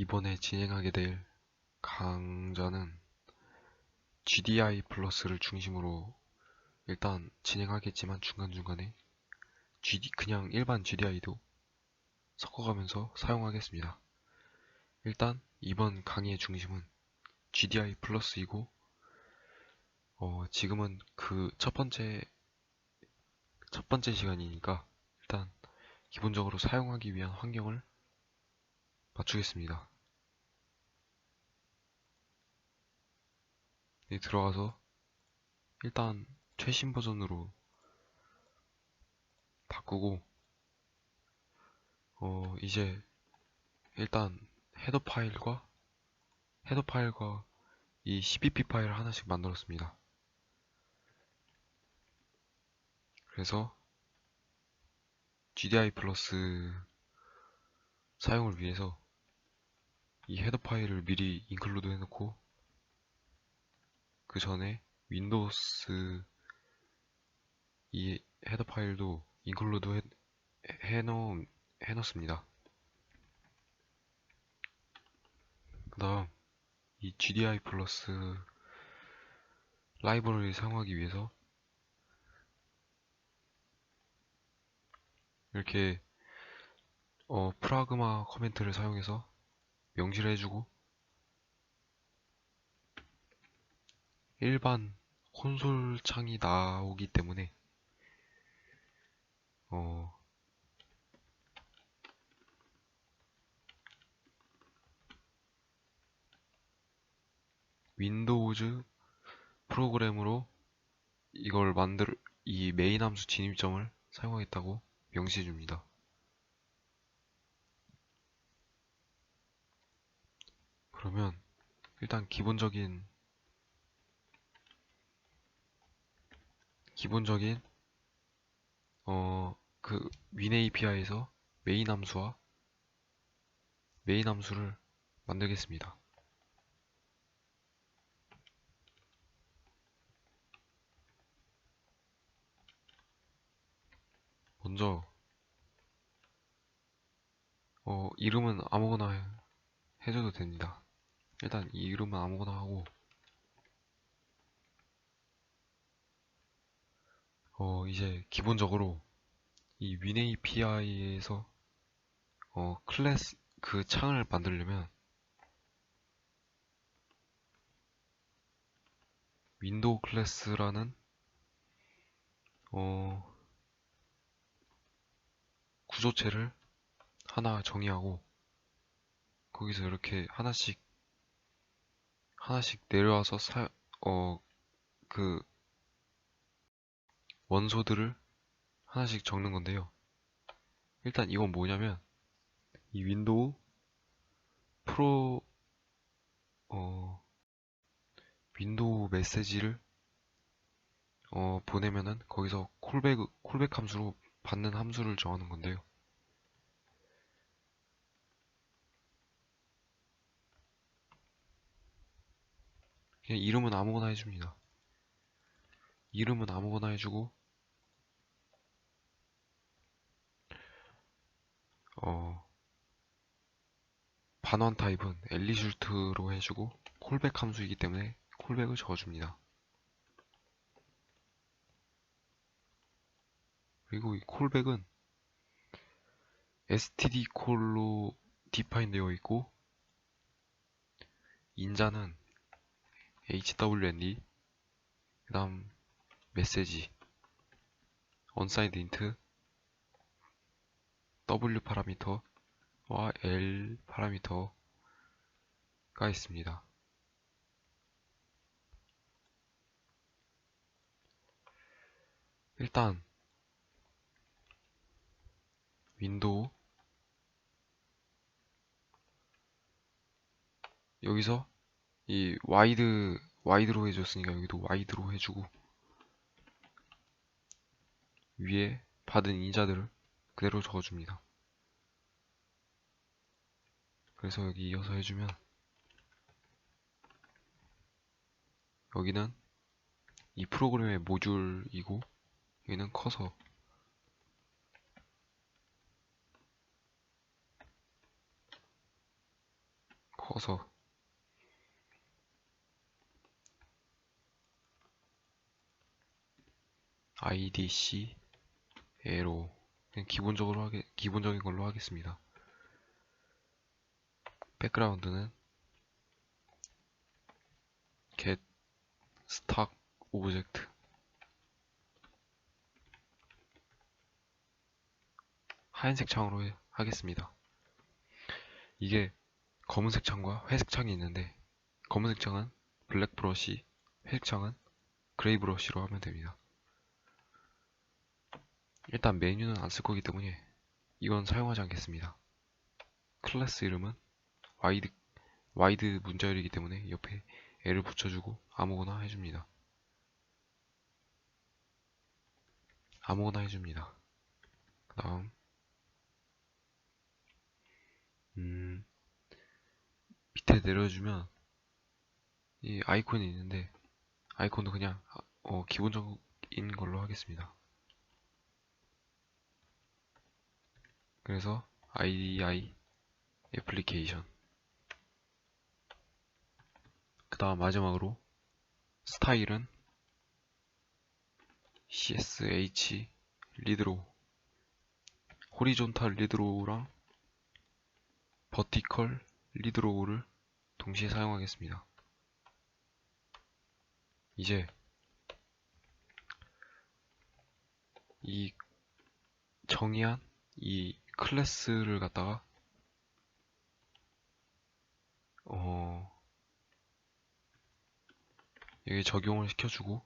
이번에 진행하게 될 강좌는 GDI 플러스를 중심으로 일단 진행하겠지만 중간중간에 GD, 그냥 일반 GDI도 섞어가면서 사용하겠습니다. 일단 이번 강의의 중심은 GDI 플러스이고 어, 지금은 그 첫 번째 첫 번째 시간이니까 일단 기본적으로 사용하기 위한 환경을 맞추겠습니다. 들어가서 일단 최신 버전으로 바꾸고 어 이제 일단 헤더 파일과 헤더 파일과 이 cpp 파일을 하나씩 만들었습니다. 그래서 GDI 플러스 사용을 위해서 이 헤더 파일을 미리 인클루드 해놓고 그 전에 윈도우스 이 헤더 파일도 인클루드 해, 해놓, 해놓습니다. 그 다음 이 GDI 플러스 라이브러리를 사용하기 위해서 이렇게 어, 프라그마 커멘트를 사용해서 명시를 해주고 일반 콘솔 창이 나오기 때문에 어 윈도우즈 프로그램으로 이걸 만들 이 메인 함수 진입점을 사용하겠다고 명시해 줍니다. 그러면 일단 기본적인 기본적인 어 그 윈 API에서 메인 함수와 메인 함수를 만들겠습니다. 먼저 어 이름은 아무거나 해- 해줘도 됩니다. 일단 이 이름은 아무거나 하고 어 이제 기본적으로 이 WinAPI에서 어 클래스 그 창을 만들려면 윈도우 클래스라는 어 구조체를 하나 정의하고 거기서 이렇게 하나씩 하나씩 내려와서 사, 어, 그 원소들을 하나씩 적는 건데요. 일단 이건 뭐냐면 이 윈도우 프로 어 윈도우 메시지를 어 보내면은 거기서 콜백 콜백 함수로 받는 함수를 정하는 건데요. 그냥 이름은 아무거나 해줍니다. 이름은 아무거나 해주고 어 반환 타입은 엘리술트로 해주고 콜백 함수이기 때문에 콜백을 적어줍니다. 그리고 이 콜백은 std 콜로 디파인 되어 있고 인자는 hwnd 그 다음 메시지 onSide int w 파라미터와 l 파라미터가 있습니다. 일단 윈도우 여기서 이 와이드 와이드로 해줬으니까 여기도 와이드로 해주고 위에 받은 인자들을 그대로 적어줍니다. 그래서 여기 이어서 해주면 여기는 이 프로그램의 모듈이고 여기는 커서 커서 IDC 에로 그냥 기본적으로 하게 기본적인 걸로 하겠습니다. 백그라운드는 get stock object 하얀색 창으로 해- 하겠습니다. 이게 검은색 창과 회색 창이 있는데 검은색 창은 블랙 브러쉬, 회색 창은 그레이 브러쉬로 하면 됩니다. 일단 메뉴는 안 쓸 거기 때문에 이건 사용하지 않겠습니다. 클래스 이름은 와이드 와이드 문자열이기 때문에 옆에 L을 붙여주고 아무거나 해줍니다. 아무거나 해줍니다. 그 다음 음, 밑에 내려주면 이 아이콘이 있는데 아이콘도 그냥 어, 기본적인 걸로 하겠습니다. 그래서 IDI 애플리케이션 그 다음 마지막으로 스타일은 CSH 리드로 호리존탈 리드로우랑 버티컬 리드로우를 동시에 사용하겠습니다. 이제 이 정의한 이 클래스를 갖다가? 어. 여기 적용을 시켜주고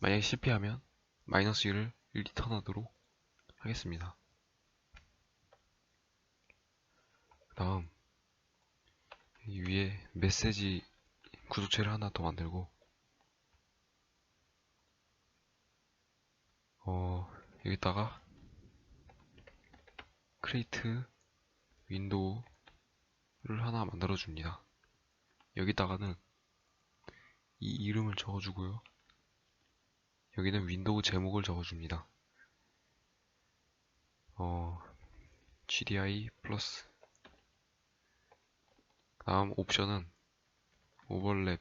만약에 실패하면 마이너스 1을 리턴하도록 하겠습니다. 그 다음. 이 위에 메시지 구조체를 하나 더 만들고. 어 여기다가 크레이트 윈도우를 하나 만들어 줍니다. 여기다가는 이 이름을 적어 주고요. 여기는 윈도우 제목을 적어 줍니다. 어, GDI 플러스 다음 옵션은 오버랩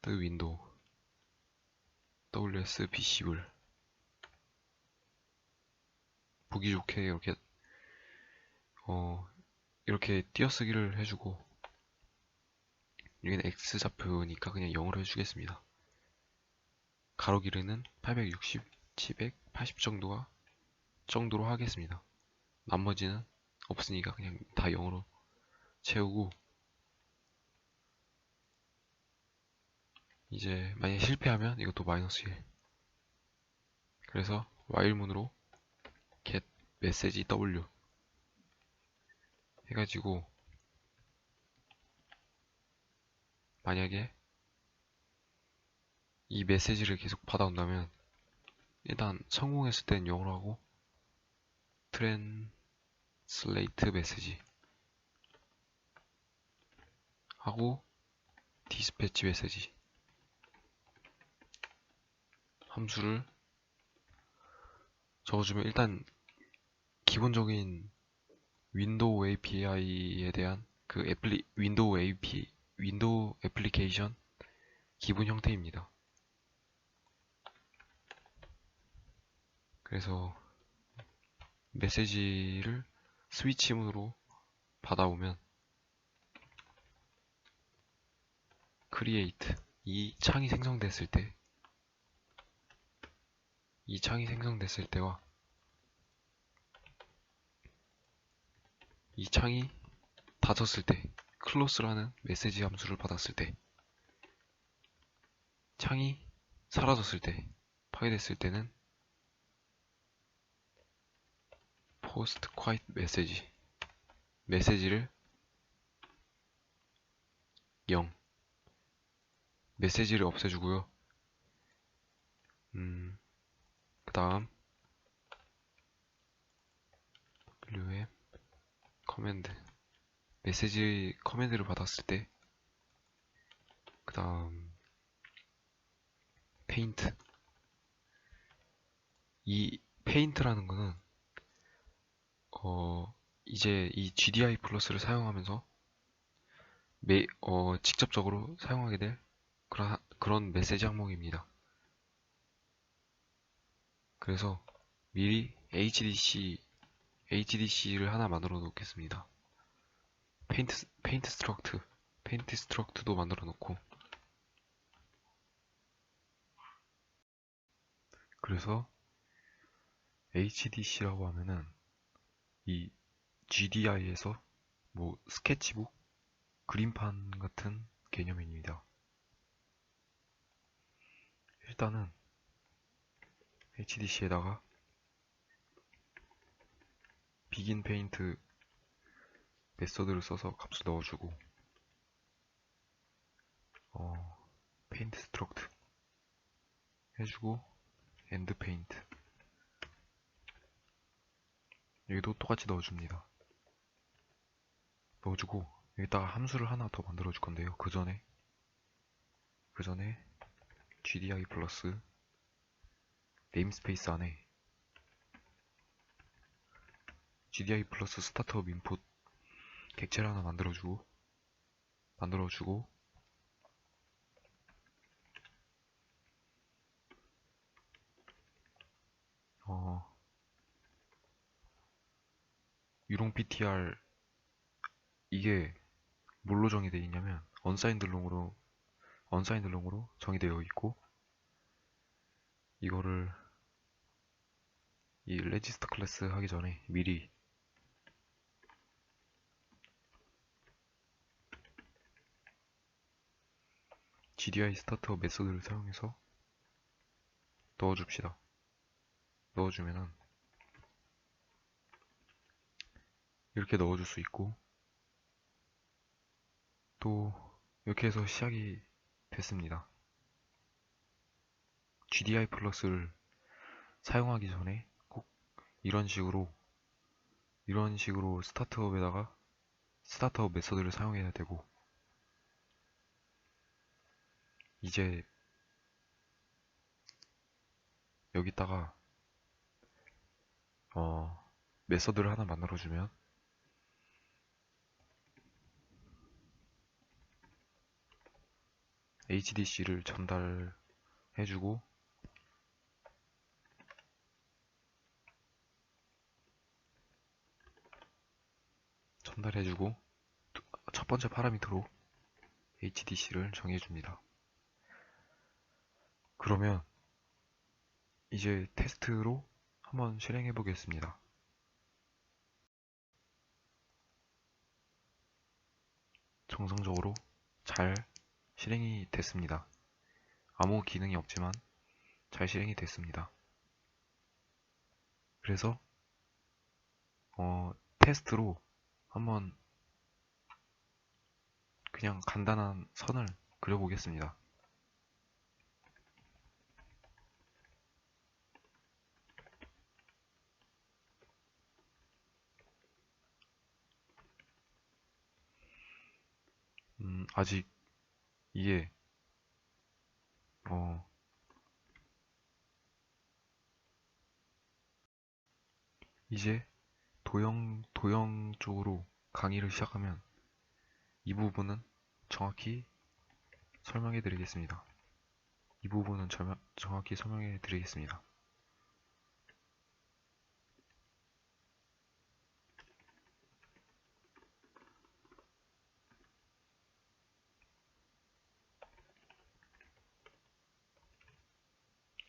더 윈도우 WS 비시블 보기 좋게 이렇게 어 이렇게 띄어쓰기를 해주고 여기는 X 좌표니까 그냥 0으로 해주겠습니다. 가로 길이는 860, 780 정도가 정도로 하겠습니다. 나머지는 없으니까 그냥 다 0으로 채우고 이제 만약에 실패하면 이것도 마이너스 1 그래서 while문으로 get message w 해가지고 만약에 이 메시지를 계속 받아온다면 일단 성공했을 땐 0으로 하고 트랜슬레이트 메시지 하고 디스패치 메시지 함수를 적어주면 일단 기본적인 윈도우 API에 대한 그 애플리 윈도우 API 윈도우 애플리케이션 기본 형태입니다. 그래서 메시지를 스위치 문으로 받아오면 create 이 창이 생성됐을 때 이 창이 생성됐을 때와 이 창이 닫혔을 때 close라는 메시지 함수를 받았을 때 창이 사라졌을 때 파괴됐을 때는 post quiet 메시지 메시지를 0 메시지를 없애주고요. 음, 그 다음 wm 커맨드 메시지 커맨드를 받았을 때 그 다음 페인트 이 페인트라는 거는 어 이제 이 GDI 플러스를 사용하면서 매, 어, 직접적으로 사용하게 될 그런, 그런 메시지 항목입니다. 그래서 미리 HDC, HDC를 하나 만들어 놓겠습니다. 페인트, 페인트 스트럭트, 페인트 스트럭트도 만들어 놓고 그래서 HDC라고 하면은 이 GDI에서 뭐 스케치북, 그림판 같은 개념입니다. 일단은 HDC에다가 비긴 페인트 메서드를 써서 값을 넣어주고 어, 페인트 스트럭트 해주고 엔드 페인트 여기도 똑같이 넣어줍니다. 넣어주고 여기다가 함수를 하나 더 만들어 줄 건데요. 그 전에 그 전에 GDI 플러스 네임스페이스 안에 GDI 플러스 스타트업 인풋 객체를 하나 만들어주고 만들어주고. 어. 유롱 PTR 이게 뭘로 정의되어 있냐면 언사인드 롱으로 언사인드 롱으로 정의되어 있고 이거를 이 레지스터 클래스 하기 전에 미리 GDI 스타터 메소드를 사용해서 넣어줍시다. 넣어주면은 이렇게 넣어줄 수 있고 또 이렇게 해서 시작이 됐습니다. GDI 플러스를 사용하기 전에 꼭 이런 식으로 이런 식으로 스타트업에다가 스타트업 메서드를 사용해야 되고 이제 여기다가 어 메서드를 하나 만들어주면 HDC를 전달해주고 전달해주고 첫 번째 파라미터로 HDC를 정해줍니다. 그러면 이제 테스트로 한번 실행해 보겠습니다. 정상적으로 잘 실행이 됐습니다. 아무 기능이 없지만 잘 실행이 됐습니다. 그래서 어, 테스트로 한번 그냥 간단한 선을 그려보겠습니다. 음, 아직 이게 어 이제 도형 도형 쪽으로 강의를 시작하면 이 부분은 정확히 설명해 드리겠습니다. 이 부분은 정확히 설명해 드리겠습니다.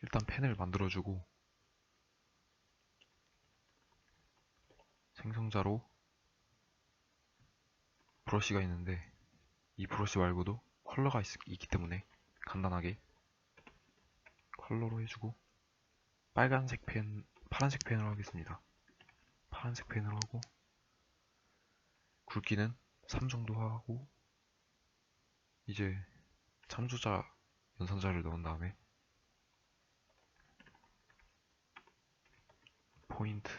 일단 펜을 만들어주고 생성자로 브러쉬가 있는데 이 브러쉬 말고도 컬러가 있, 있기 때문에 간단하게 컬러로 해주고 빨간색 펜, 파란색 펜으로 하겠습니다. 파란색 펜으로 하고 굵기는 3 정도 하고 이제 참조자 연산자를 넣은 다음에 포인트는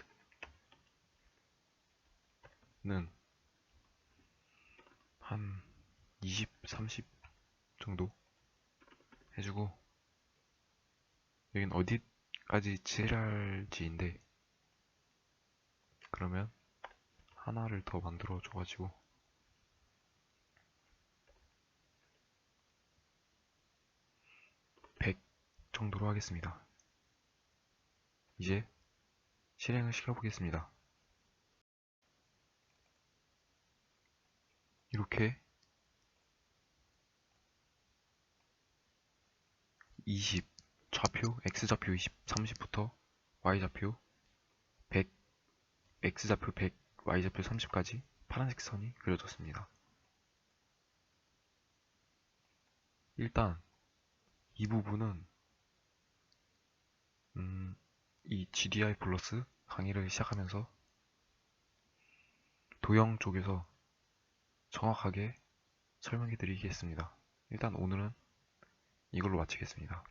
한 20, 30 정도 해주고 여긴 어디까지 칠할지인데 그러면 하나를 더 만들어 줘가지고 (100) 정도로 하겠습니다. 이제 실행을 시켜보겠습니다 이렇게 20 좌표 x좌표 20 30부터 y좌표 100 x좌표 100 y좌표 30까지 파란색 선이 그려졌습니다. 일단 이 부분은 음, 이 GDI 플러스 강의를 시작하면서 도형 쪽에서 정확하게 설명해 드리겠습니다. 일단 오늘은 이걸로 마치겠습니다.